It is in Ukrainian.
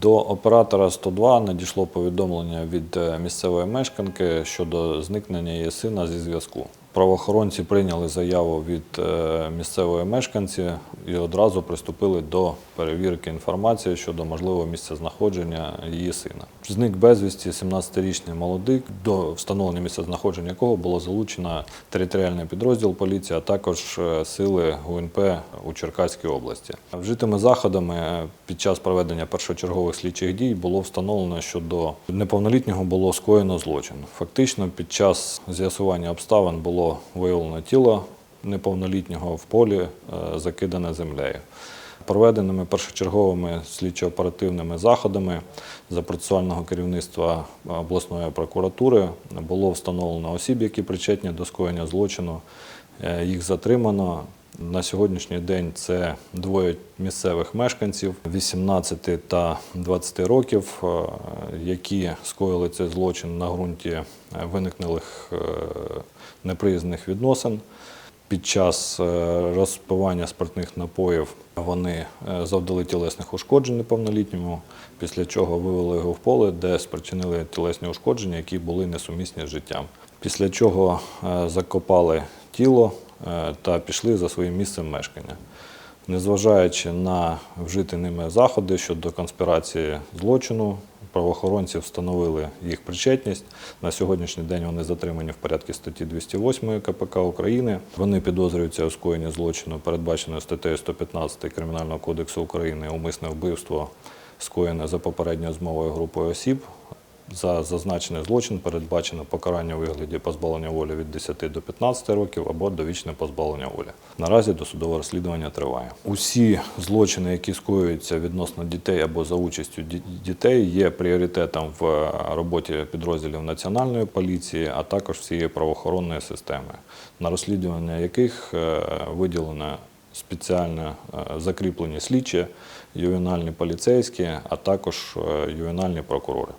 До оператора 102 надійшло повідомлення від е, місцевої мешканки щодо зникнення її сина зі зв'язку. Правоохоронці прийняли заяву від е, місцевої мешканці і одразу приступили до перевірки інформації щодо можливого місця знаходження її сина. Зник безвісті 17-річний молодик, до встановлення місця знаходження якого було залучено територіальний підрозділ поліції, а також е, сили ГУНП у Черкаській області. Вжитими заходами е, під час проведення першочергових слідчих дій було встановлено, що до неповнолітнього було скоєно злочин. Фактично, під час з'ясування обставин було виявлено тіло неповнолітнього в полі, е, закидане землею. Проведеними першочерговими слідчо-оперативними заходами за процесуального керівництва обласної прокуратури було встановлено осіб, які причетні до скоєння злочину. Е, Їх затримано. На сьогоднішній день це двоє місцевих мешканців 18 та 20 років, е, які скоїли цей злочин на ґрунті виникнелих е, неприязних відносин. Під час е, розпивання спиртних напоїв вони завдали тілесних ушкоджень неповнолітньому, після чого вивели його в поле, де спричинили тілесні ушкодження, які були несумісні з життям. Після чого закопали тіло та пішли за своїм місцем мешкання. Незважаючи на вжиті ними заходи щодо конспірації злочину, правоохоронці встановили їх причетність. На сьогоднішній день вони затримані в порядку статті 208 КПК України. Вони підозрюються у скоєнні злочину, передбаченою статтею 115 Кримінального кодексу України умисне вбивство, скоєне за попередньою змовою групою осіб. За зазначений злочин передбачено покарання у вигляді позбавлення волі від 10 до 15 років або довічне позбавлення волі. Наразі досудове розслідування триває. Усі злочини, які скоюються відносно дітей або за участю дітей, є пріоритетом в е, роботі підрозділів національної поліції, а також всієї правоохоронної системи, на розслідування яких е, виділено спеціально е, закріплені слідчі, ювенальні поліцейські, а також ювенальні прокурори.